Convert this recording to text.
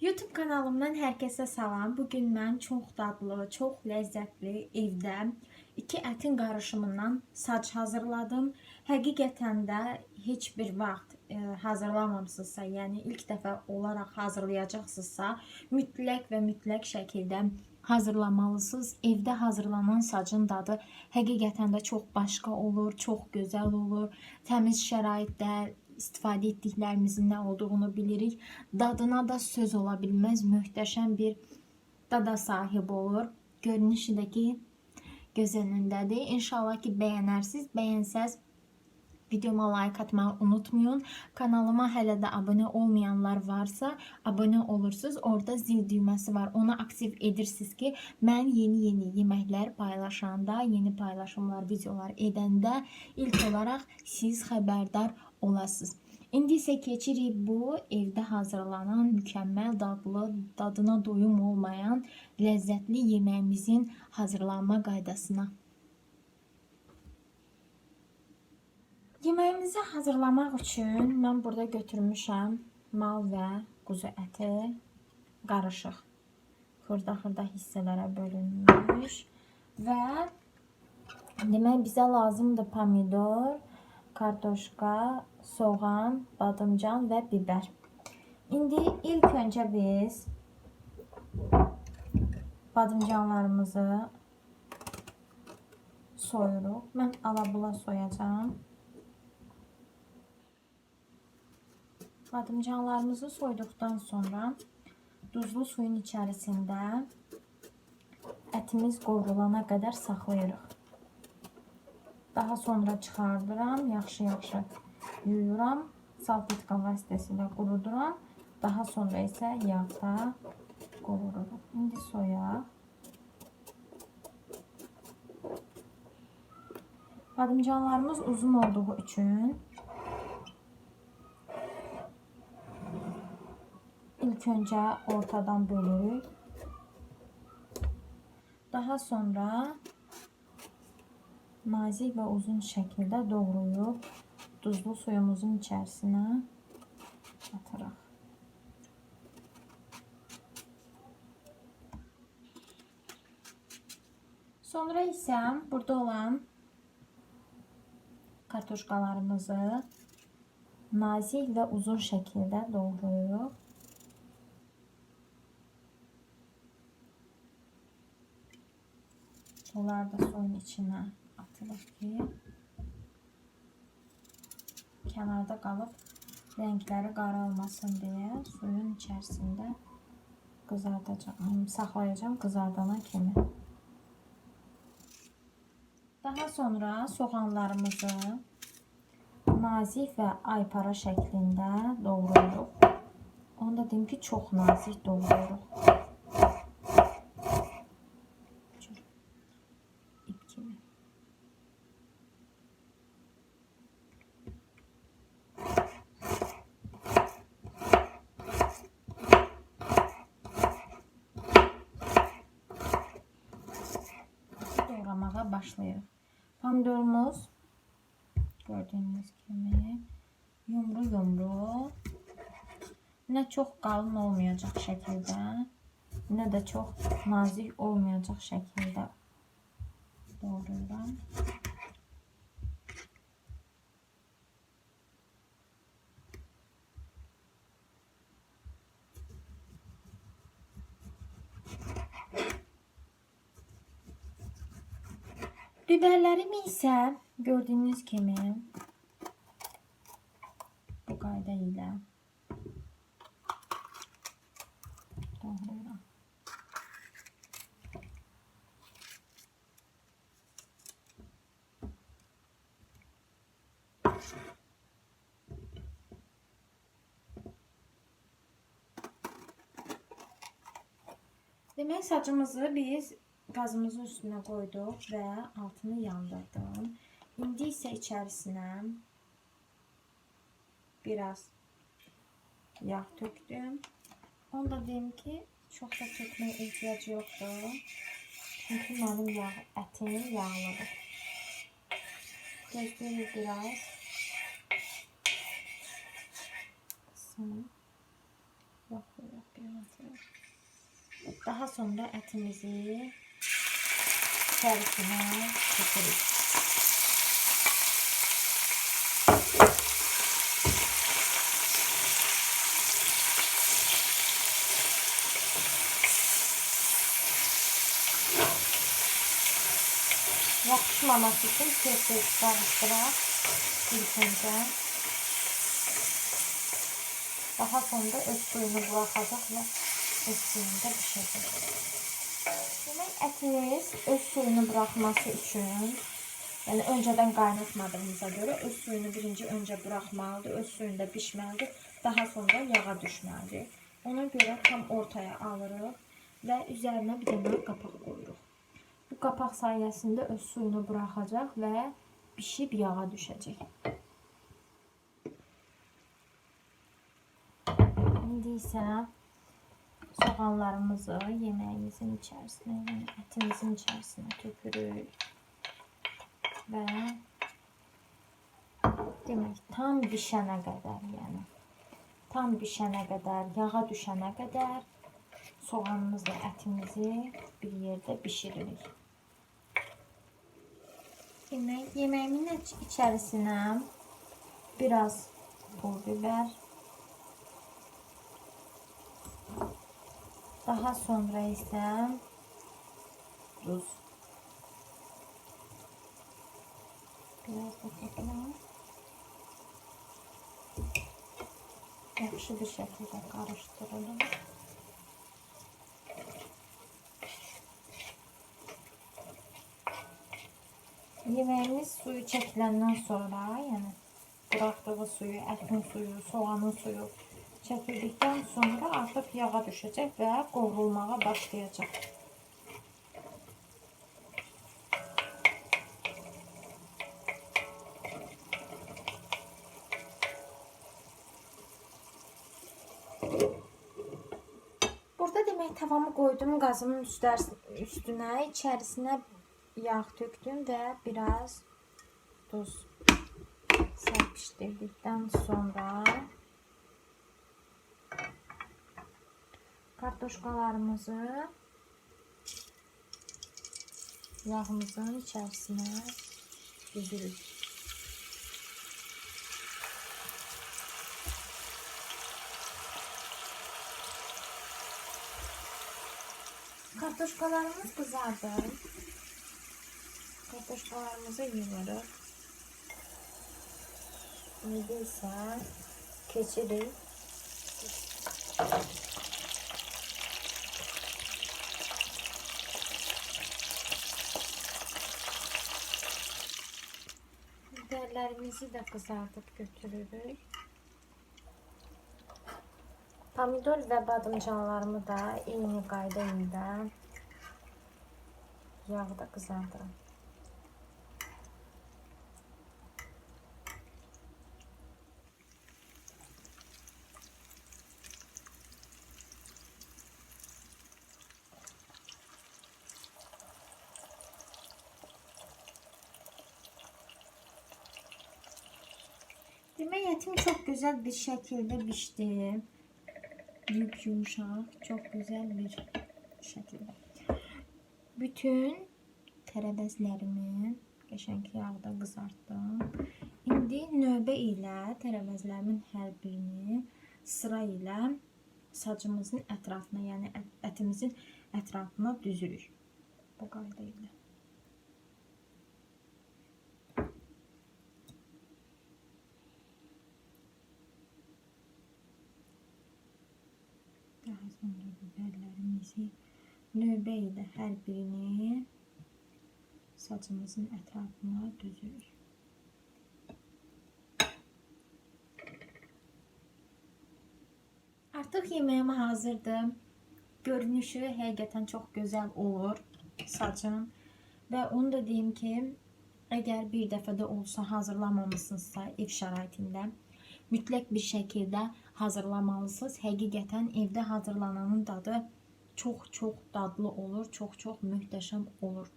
YouTube kanalımdan herkese salam. Bugün mən çox dadlı, çox ləzzətli evdə iki ətin qarışımından saç hazırladım. Həqiqətən də heç bir vaxt e, hazırlamamısınızsa, yəni ilk dəfə olaraq hazırlayacaqsınızsa, mütləq və mütləq şəkildə hazırlamalısınız. Evdə hazırlanan sacın dadı həqiqətən də çox başqa olur, çox gözəl olur. Təmiz şəraitdə istifadə etdiklərimizin nə olduğunu bilirik. Dadına da söz ola bilməz, bir dada sahib olur. Görünüşü də ki göz. İnşallah ki bəyənərsiniz. Bəyənsəz videoma like atmayı unutmayın. Kanalıma hələ də abunə olmayanlar varsa, abunə olursunuz. Orada zil düyməsi var. Onu aktiv edirsiniz ki, mən yeni-yeni yeməklər paylaşanda, yeni paylaşımlar, videolar edəndə ilk olaraq siz xəbərdar olasınız. İndi isə keçirik bu evdə hazırlanan mükəmməl dadlı, dadına doyum olmayan ləzzətli yeməyimizin hazırlanma qaydasına. Yeməyimizi hazırlamaq üçün mən burada götürmüşəm mal və quzu əti qarışıq. Xırda-xırda hissələrə bölünmüş və demək bizə lazımdır pomidor, kartoşka, soğan, badımcan və bibər. İndi ilk öncə biz badımcanlarımızı soyuruq. Mən alabula soyacağım. Badımcanlarımızı soyduktan sonra duzlu suyun içerisinde etimiz qovrulana kadar saxlayırıq. Daha sonra çıxardıram, yaxşı-yaxşı yuyuram, salfetka vasitəsilə quruduram. Daha sonra isə yağda qovururum. İndi soyaq. Badımcanlarımız uzun olduğu üçün ilk önce ortadan bölürük. Daha sonra nazik ve uzun şekilde doğrayıp tuzlu suyumuzun içerisine atırıq. Sonra isə burada olan kartuşkalarımızı nazik ve uzun şekilde doğrayırıq. Sular da suyun içine atılır ki kenarda kalıp renkleri qaralmasın diye suyun içerisinde kızartacağım, saxlayacağım kızardana kimi. Daha sonra soğanlarımızı nazik ve aypara şeklinde doğrayırıq. Onu da deyim ki, çox nazik doğrayırıq. ip kimi. Başlayırıq. Pomidorumuz gördüğünüz kimi yumru yumru ne çok kalın olmayacak şekilde ne de çok nazik olmayacak şekilde doğruyorum. Biberlerimi ise gördüğünüz gibi bu kayda ile doğruyorum. Demek saçımızı biz gazımızın üstüne koyduk ve altını yandırdım. İndi ise içerisine biraz yağ töktüm. Onu da diyeyim ki çok da tökmeye ihtiyacı yoktur. Çünkü benim yağ, etim yağlıdır. Gözlüğümü biraz yok Daha sonra etimizi içerisine koyuyoruz. Yapışmaması için tez-tez karıştırarak ilk önce daha sonra öz suyunu bırakacak ve öz suyunda pişecek. Demek etimiz öz suyunu bırakması için yani önceden kaynatmadığımıza göre öz suyunu birinci önce bırakmalıdır, öz suyunda pişməlidir, daha sonra yağa düşməlidir. Ona göre tam ortaya alırıq ve üzerine bir tane kapak koyuruq. Bu kapak sayesinde öz suyunu bırakacak ve pişip yağa düşecek. İndi isə soğanlarımızı yemeğimizin içerisine, yani etimizin içerisine tökürük. Ve demek tam pişene kadar yani tam pişene kadar, yağa düşene kadar soğanımızla etimizi bir yerde pişiririk. Yemek, yemeğimin iç- içerisine biraz pul biber, daha sonra ise tuz. Biraz tekrar yaxşı bir şekilde karıştıralım. Yemeğimiz suyu çekilenden sonra yani bıraktığı suyu, etin suyu, soğanın suyu çekildikten sonra artık yağa düşecek ve kavrulmaya başlayacak. Burada demek tavamı koydum gazımın üstler- üstüne içerisine yağ döktüm ve biraz tuz serpiştirdikten sonra kartoşkalarımızı yağımızın içerisine düzülür. Kartoşkalarımız kızardı. Kartoşkalarımızı yığırıq. İndi isə keçirik. Biberlərimizi də qızardıb götürürük. Pomidor və badımcanlarımı da eyni qayda ilə yağda qızardıram. Demek etim çok güzel bir şekilde pişti. Yük yumuşak, çok güzel bir şekilde. Bütün tərəvəzlərimi qəşəng yağda qızartdım. İndi növbə ilə tərəvəzlərimin hər birini sıra ilə sacımızın ətrafına, yəni ət- ətimizin ətrafına düzürük. Bu qayda ilə. Daha sonra biberlərimizi növbə ilə hər birini saçımızın ətrafına düzürük. Artıq yeməyim hazırdır. Görünüşü həqiqətən çox gözəl olur saçın. Və onu da deyim ki, əgər bir dəfə də olsa hazırlamamışsınızsa ev şəraitində mütləq bir şəkildə hazırlamalısınız. Həqiqətən evdə hazırlananın dadı çox-çox dadlı olur, çox-çox möhtəşəm olur.